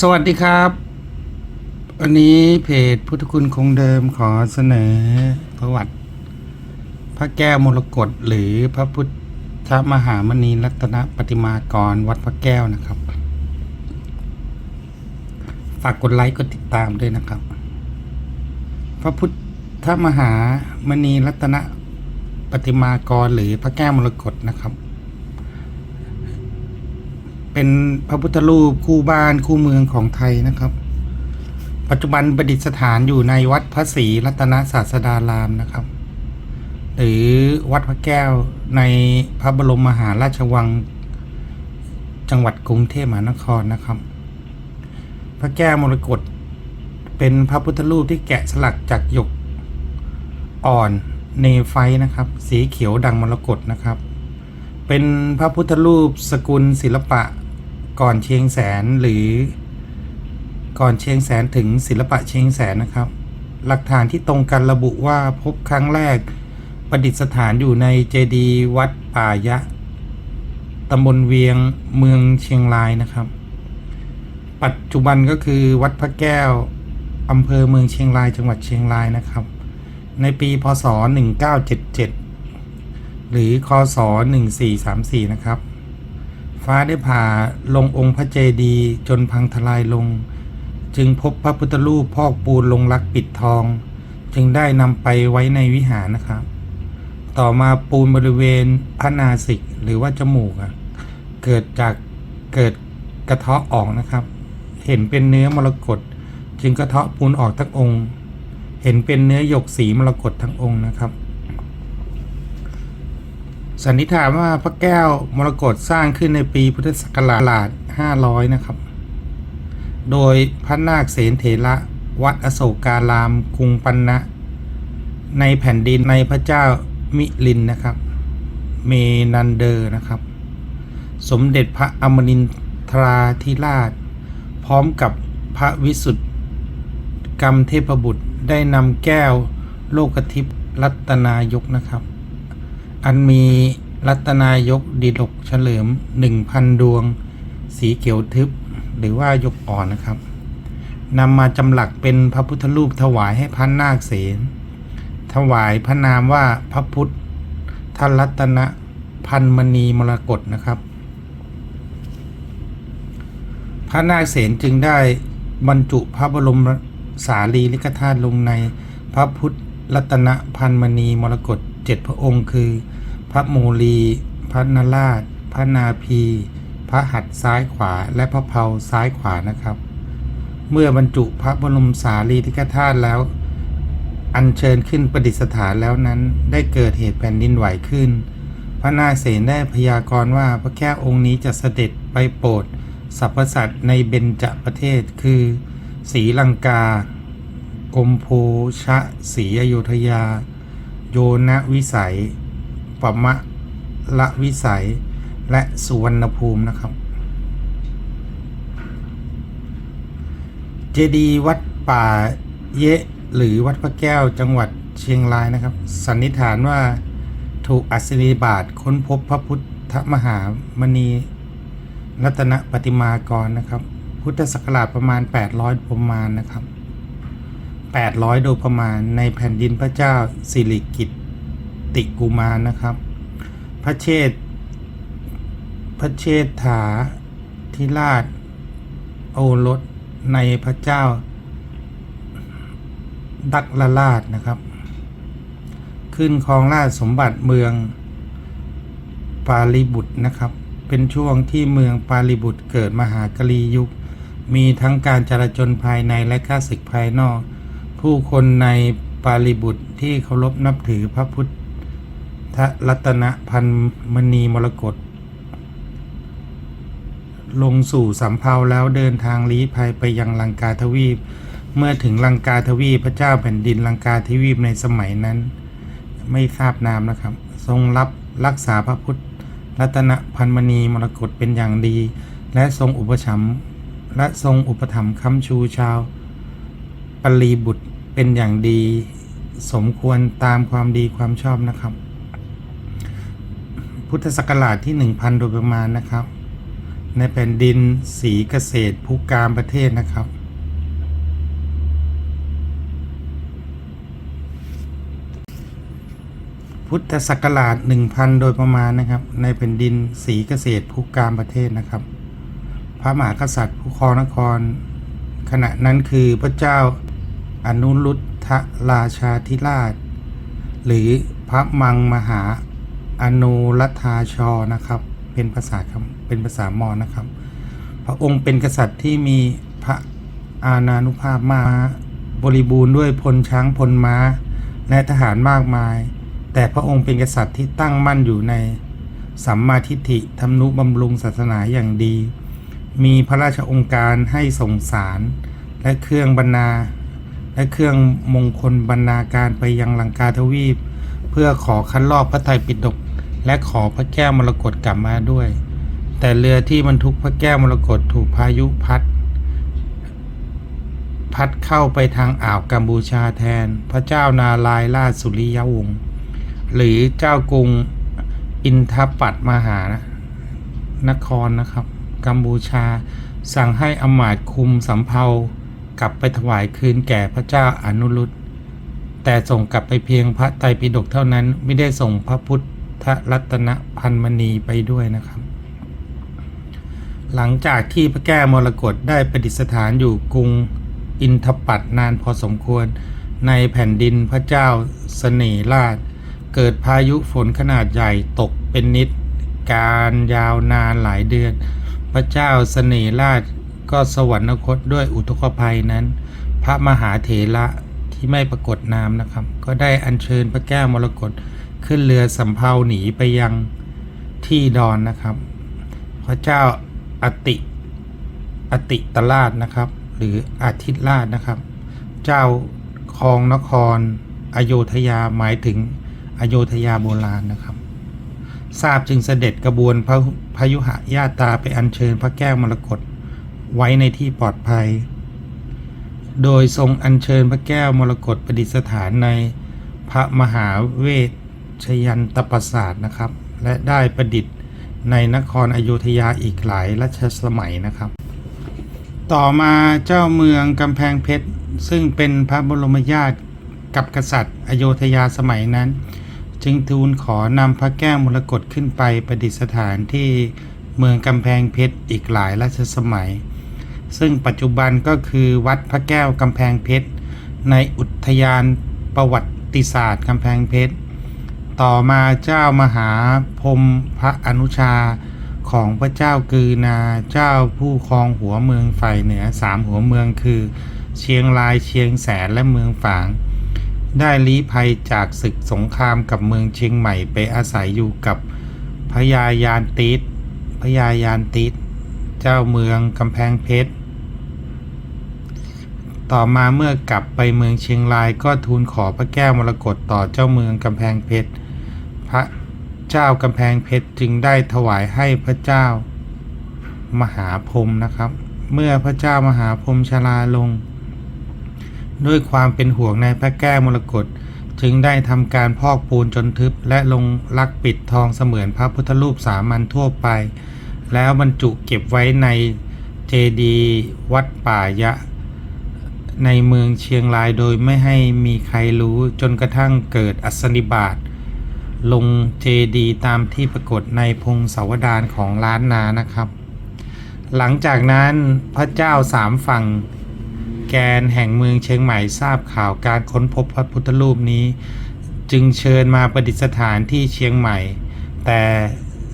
สวัสดีครับวันนี้เพจพุทธคุณคงเดิมขอเสนอประวัติ พระแก้วมรกตหรือพระพุทธมหามณีรัตนปฏิมากรวัดพระแก้วนะครับ ฝากกดไลค์กดติดตามด้วยนะครับ พระพุทธมหามณีรัตนปฏิมากรหรือพระแก้วมรกตนะครับ เป็นพระพุทธรูปคู่บ้านคู่เมืองของไทยนะครับ ปัจจุบันประดิษฐานอยู่ในวัดพระศรีรัตนศาสดารามนะครับ หรือวัดพระแก้วในพระบรมมหาราชวัง จังหวัดกรุงเทพมหานครนะครับ พระแก้วมรกตเป็นพระพุทธรูปที่แกะสลักจากหยกอ่อนเนไฟนะครับ สีเขียวดังมรกตนะครับ เป็นพระพุทธรูปสกุลศิลปะ ก่อนเชียงแสนหรือ ก่อนเชียงแสนถึงศิลปะเชียงแสนนะครับ หลักฐานที่ตรงกันระบุว่าพบครั้งแรกประดิษฐานอยู่ในเจดีย์วัดป่ายะตำบลเวียงเมืองเชียงรายนะครับ ปัจจุบันก็คือวัดพระแก้วอำเภอเมืองเชียงรายจังหวัดเชียงรายนะครับ ในปีพศ 1977 หรือคศ 1434 นะครับ ฟ้าได้ผ่าลงองค์พระเจดีย์จนพังทลายลง จึงพบพระพุทธรูปพอกปูนลงรักปิดทอง จึงได้นำไปไว้ในวิหารนะครับ ต่อมาปูนบริเวณพระนาสิกหรือว่าจมูกเกิดจากเกิดกระเทาะออกนะครับ เห็นเป็นเนื้อมรกตจึงกระเทาะปูนออกทั้งองค์ เห็นเป็นเนื้อหยกสีมรกตทั้งองค์นะครับ สันนิษฐานว่าพระแก้วมรกตสร้างขึ้นในปีพุทธศักราช 500 นะครับ โดยพระนาคเสนเถระวัดอโศการามกรุงปันนะ ในแผ่นดินในพระเจ้ามิลินนะครับ เมนันเดอร์นะครับ สมเด็จพระอมรินทราธิราช พร้อมกับพระวิสุทธิกรรมเทพบุตรได้นำแก้วโลกทิพย์รัตนายกนะครับ อันมีรัตนายกดิลกเฉลิม 1,000 ดวง สีเขียวทึบ หรือว่ายกอ่อนนะครับนำมาจำหลักเป็นพระพุทธรูปถวายให้พระนาคเสนถวายพระนามว่าพระพุทธรัตนพันมณีมรกตนะครับ พระนาคเสนจึงได้บรรจุพระบรมสารีริกธาตุลงในพระพุทธรัตนพันมณีมรกตเจ็ดพระองค์คือ พระโมลี พระนราช พระนาพี พระหัตถ์ซ้ายขวา และพระเพลาซ้ายขวานะครับ เมื่อบรรจุพระบรมสารีริกธาตุแล้ว อัญเชิญขึ้นประดิษฐานแล้วนั้น ได้เกิดเหตุแผ่นดินไหวขึ้น พระนาเสนได้พยากรณ์ว่าพระแก้วองค์นี้จะเสด็จไปโปรดสรรพสัตว์ในเบญจประเทศคือศรีลังกากมโพชะศรีอยุธยา โยนวิสัย ปมะละวิสัย และสุวรรณภูมินะครับ เจดีวัดป่าเยะหรือวัดพระแก้วจังหวัดเชียงรายนะครับ สันนิษฐานว่าถูกอัศนีบาทค้นพบพระพุทธมหามณีรัตนปฏิมากรนะครับ พุทธศักราชประมาณ 800 ประมาณนะครับ 800 โดยประมาณในแผ่นดินพระเจ้าสิริกิต ติกุมารนะครับ พระเชษฐ์พระเชษฐาธิราช โอรสในพระเจ้า ดักลราชนะครับ ขึ้นครองราชสมบัติเมืองปาลีบุตรนะครับ เป็นช่วงที่เมืองปาลีบุตรเกิดมหากรียุค มีทั้งการจราจนภายในและข้าศึกภายนอก ผู้คนในปาลีบุตรที่เคารพนับถือพระพุทธ รัตนพันมณีมรกตลงสู่สำเภาแล้วเดินทางลี้ภัยไปยังลังกาทวีป เมื่อถึงลังกาทวีปพระเจ้าแผ่นดินลังกาทวีปในสมัยนั้น ไม่ทราบนามนะครับ ทรงรับรักษาพระพุทธรัตนพันมณีมรกตเป็นอย่างดี และทรงอุปถัมภ์และทรงอุปถัมภ์ค้ำชูชาวปลีบุตรเป็นอย่างดี สมควรตามความดีความชอบนะครับ พุทธศักราชที่ 1000 โดยประมาณนะครับ ในแผ่นดินสีเกษตรภูกามประเทศนะครับ พุทธศักราช1000 โดยประมาณนะครับ ในแผ่นดินสีเกษตรภูกามประเทศนะครับ พระมหากษัตริย์ผู้ครองนคร ขณะนั้นคือพระเจ้าอนุรุทธราชาธิราช หรือพระมังมหา อนุรัฐาชอนะครับ เป็นภาษาคำเป็นภาษามอญนะครับ พระองค์เป็นกษัตริย์ที่มีพระอาณานุภาพมากบริบูรณ์ด้วยพลช้างพลม้า และทหารมากมาย แต่พระองค์เป็นกษัตริย์ที่ตั้งมั่นอยู่ในสัมมาทิฏฐิทำนุบำรุงศาสนาอย่างดี มีพระราชองค์การให้ส่งสารและเครื่องบรรณา และเครื่องมงคลบรรณาการไปยังลังกาทวีป เพื่อขอคัดลอกพระไตรปิฎก และขอพระแก้วมรกตกลับมาด้วย แต่เรือที่บรรทุกพระแก้วมรกตถูกพายุพัด พัดเข้าไปทางอ่าวกัมพูชาแทน พระเจ้านาลายราชสุริยวงศ์หรือเจ้ากรุงอินทปัตมหานครนะครับ กัมพูชา สั่งให้อมาตย์คุมสำเภากลับไปถวายคืนแก่พระเจ้าอนุรุตแต่ส่งกลับไปเพียงพระไตรปิฎกเท่านั้นไม่ได้ส่งพระพุทธ รัตนพันมณีไปด้วยนะครับ หลังจากที่พระแก้วมรกตได้ประดิษฐานอยู่กรุงอินทปัตนานพอสมควรในแผ่นดินพระเจ้าเสน่ราช เกิดพายุฝนขนาดใหญ่ตกเป็นนิดการยาวนานหลายเดือน พระเจ้าเสน่ราชก็สวรรคตด้วยอุทกภัยนั้น พระมหาเถระที่ไม่ปรากฏนามนะครับ ก็ได้อัญเชิญพระแก้วมรกต ขึ้นเรือสำเภาหนีไปยังที่ดอนนะครับ พระเจ้าอติอติตราชนะครับ หรืออาทิตราชนะครับ เจ้าครองนครอโยธยาหมายถึงอโยธยาโบราณนะครับ ทราบจึงเสด็จกระบวนพระพยุหญาตาไปอัญเชิญพระแก้วมรกตไว้ในที่ปลอดภัย โดยทรงอัญเชิญพระแก้วมรกตประดิษฐานในพระมหาเวช ชยันตประสาทนะครับ และได้ประดิษฐ์ในนครอโยธยาอีกหลายรัชสมัยนะครับ ต่อมาเจ้าเมืองกำแพงเพชร ซึ่งเป็นพระบรมญาติกับกษัตริย์อโยธยาสมัยนั้น จึงทูลขอนำพระแก้วมรกตขึ้นไปประดิษฐานที่เมืองกำแพงเพชรอีกหลายรัชสมัย ซึ่งปัจจุบันก็คือวัดพระแก้วกำแพงเพชร ในอุทยานประวัติศาสตร์กำแพงเพชร ต่อมาเจ้ามหาพรมพระอนุชาของพระเจ้ากือนาเจ้าผู้ครองหัวเมืองฝ่ายเหนือสามหัวเมืองคือ เชียงรายเชียงแสนและเมืองฝาง ได้ลี้ภัยจากศึกสงครามกับเมืองเชียงใหม่ไปอาศัยอยู่กับพญายานติดพญายานติดเจ้าเมืองกำแพงเพชรต่อมาเมื่อกลับไปเมืองเชียงรายก็ทูลขอพระแก้วมรกตต่อเจ้าเมืองกำแพงเพชร พระเจ้ากำแพงเพชรจึงได้ถวายให้พระเจ้ามหาพรมนะครับ เมื่อพระเจ้ามหาพรมชราลง ด้วยความเป็นห่วงในพระแก้วมรกตจึงได้ทำการพอกปูนจนทึบ และลงลักปิดทองเสมือนพระพุทธรูปสามัญทั่วไป แล้วบรรจุเก็บไว้ในเจดีย์วัดป่ายะ ในเมืองเชียงรายโดยไม่ให้มีใครรู้จนกระทั่งเกิดอัศนิบาต ลงเจดีตามที่ปรากฏในพงศาวดารของล้านนานะครับ หลังจากนั้นพระเจ้าสามฝั่งแกนแห่งเมืองเชียงใหม่ทราบข่าวการค้นพบพระพุทธรูปนี้ จึงเชิญมาประดิษฐานที่เชียงใหม่ แต่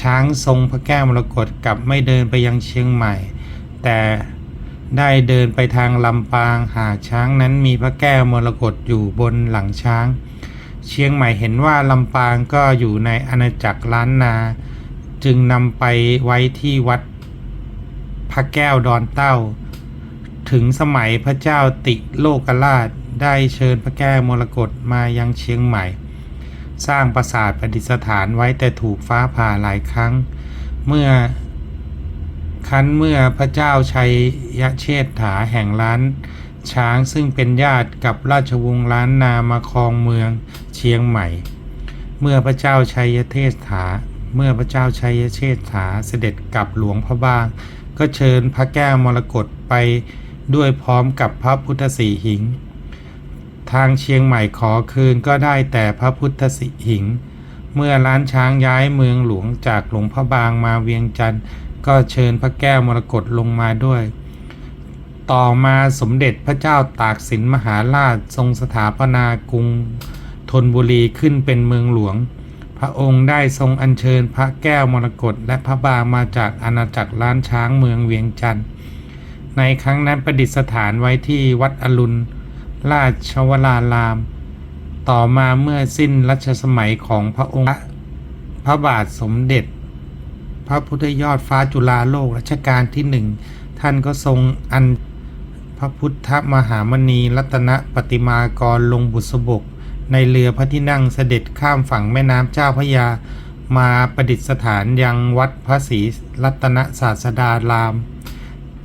ช้างทรงพระแก้วมรกตกลับไม่เดินไปยังเชียงใหม่ แต่ได้เดินไปทางลำปางหากช้างนั้นมีพระแก้วมรกตอยู่บนหลังช้าง เชียงใหม่เห็นว่าลำปางก็อยู่ในอาณาจักรล้านนา จึงนำไปไว้ที่วัดพระแก้วดอนเต้า ถึงสมัยพระเจ้าติโลกราชได้เชิญพระแก้วมรกตมายังเชียงใหม่ สร้างปราสาทประดิษฐานไว้แต่ถูกฟ้าผ่าหลายครั้ง เมื่อคั้นเมื่อพระเจ้าชัยยเชษฐาแห่งล้าน ช้างซึ่งเป็นญาติกับราชวงศ์ล้านนามาครองเมืองเชียงใหม่ เมื่อพระเจ้าชัยเทศถา เมื่อพระเจ้าชัยเชษฐาเสด็จกลับหลวงพระบาง ก็เชิญพระแก้วมรกตไปด้วยพร้อมกับพระพุทธสีหิง ทางเชียงใหม่ขอคืนก็ได้แต่พระพุทธสิหิง เมื่อล้านช้างย้ายเมืองหลวงจากหลวงพระบางมาเวียงจันทร์ก็เชิญพระแก้วมรกตลงมาด้วย ต่อมาสมเด็จพระเจ้าตากสินมหาราชทรงสถาปนากรุงธนบุรีขึ้นเป็นเมืองหลวง พระองค์ได้ทรงอัญเชิญพระแก้วมรกตและพระบางมาจากอาณาจักรล้านช้างเมืองเวียงจันทร์ ในครั้งนั้นประดิษฐานไว้ที่วัดอรุณ ราชวราราม ต่อมาเมื่อสิ้นรัชสมัยของพระองค์ พระบาทสมเด็จ พระพุทธยอดฟ้าจุฬาโลกรัชกาลที่หนึ่ง ท่านก็ทรงอัญ พระพุทธมหามณีรัตนปฏิมากรลงบุษบก ในเรือพระที่นั่งเสด็จข้ามฝั่งแม่น้ำเจ้าพระยา มาประดิษฐานยังวัดพระศรีรัตนศาสดาราม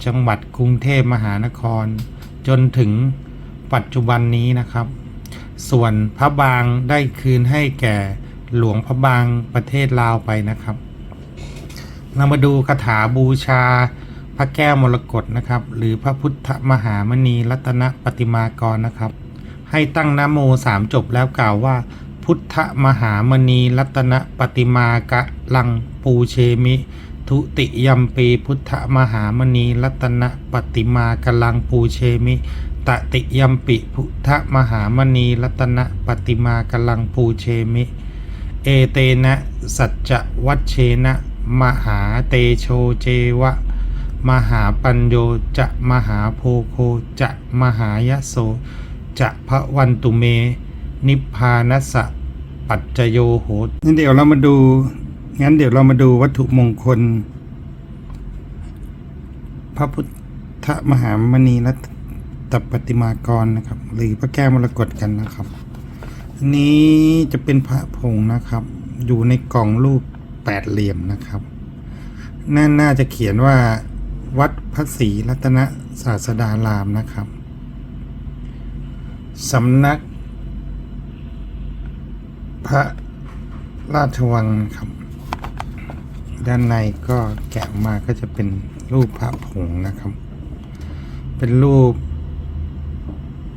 จังหวัดกรุงเทพมหานคร จนถึงปัจจุบันนี้นะครับ ส่วนพระบางได้คืนให้แก่หลวงพระบางประเทศลาวไปนะครับ เรามาดูคาถาบูชา พระแก้วมรกตนะครับ หรือพระพุทธมหามณีรัตนปฏิมากรนะครับ ให้ตั้งนโมสามจบแล้วกล่าวว่า พุทธมหามณีรัตนปฏิมากะลังปูเชมิ ทุติยัมปีพุทธมหามณีรัตนปฏิมากะลังปูเชมิตติยัมปิพุทธมหามณีรัตนปฏิมากะลังปูเชมิ เอเตนะสัจจวัชเชนะ มหาเตโชเจวะ มหาปัญโยจะมหาโพโคจะมหายโสจะพระวันตุเม นิพพานัสสะปัจจโยโหงั้นเดี๋ยวเรามาดูงั้นเดี๋ยวเรามาดูวัตถุมงคล พระพุทธมหามณีรัตปฏิมากรนะครับ หรือพระแก้วมรกตกันนะครับอันนี้จะเป็นพระผงนะครับ อยู่ในกล่องรูปแปดเหลี่ยมนะครับน่าน่าจะเขียนว่า วัดพระศรีรัตนศาสดารามนะครับสำนัก พระราชวังครับ ด้านในก็แกะมาก็จะเป็นรูปพระผงนะครับ เป็นรูป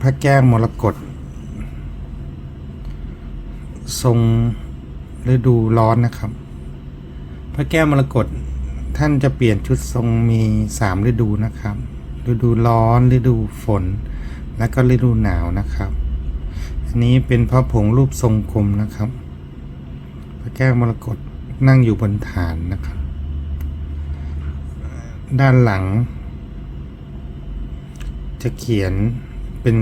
พระแก้วมรกตทรงฤดูร้อนนะครับ พระแก้วมรกต ท่านจะเปลี่ยนชุดทรงมีสามฤดูนะครับ ฤดูร้อนฤดูฝน และก็ฤดูหนาวนะครับ อันนี้เป็นพระผงรูปทรงกลมนะครับ พระแก้วมรกตนั่งอยู่บนฐานนะครับ ด้านหลัง จะเขียนเป็น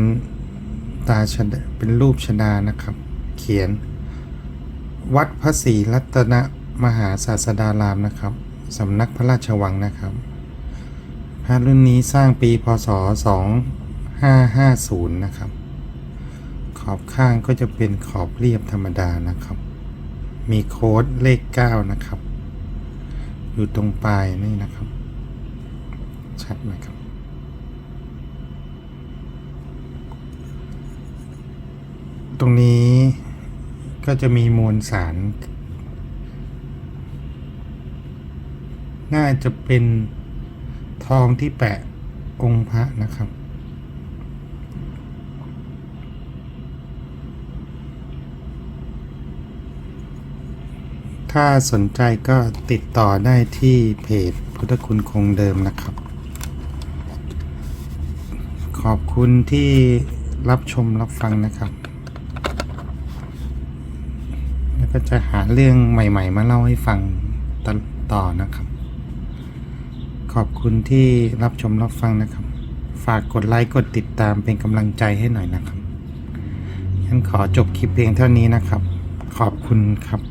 ตาชดาเป็นรูปชดานะครับ เขียน วัดพระศรีรัตนมหาศาสดารามนะครับ สำนักพระราชวังนะครับพระรุ่นนี้สร้างปีพศ 2550 นะครับ ขอบข้างก็จะเป็นขอบเรียบธรรมดานะครับ มีโค้ดเลข 9 นะครับ อยู่ตรงปลายนี่นะครับ ชัดไหมครับตรงนี้ก็จะมีมวลสาร น่าจะเป็นทองที่แปะองค์พระนะครับ ถ้าสนใจก็ติดต่อได้ที่เพจพุทธคุณคงเดิมนะครับ ขอบคุณที่รับชมรับฟังนะครับ แล้วก็จะหาเรื่องใหม่ ๆ มาเล่าให้ฟังต่อนะครับ ขอบคุณที่รับชมรับฟังนะครับ ฝากกดไลค์กดติดตามเป็นกำลังใจให้หน่อยนะครับฉันขอจบคลิปเพียงเท่านี้นะครับ ขอบคุณครับ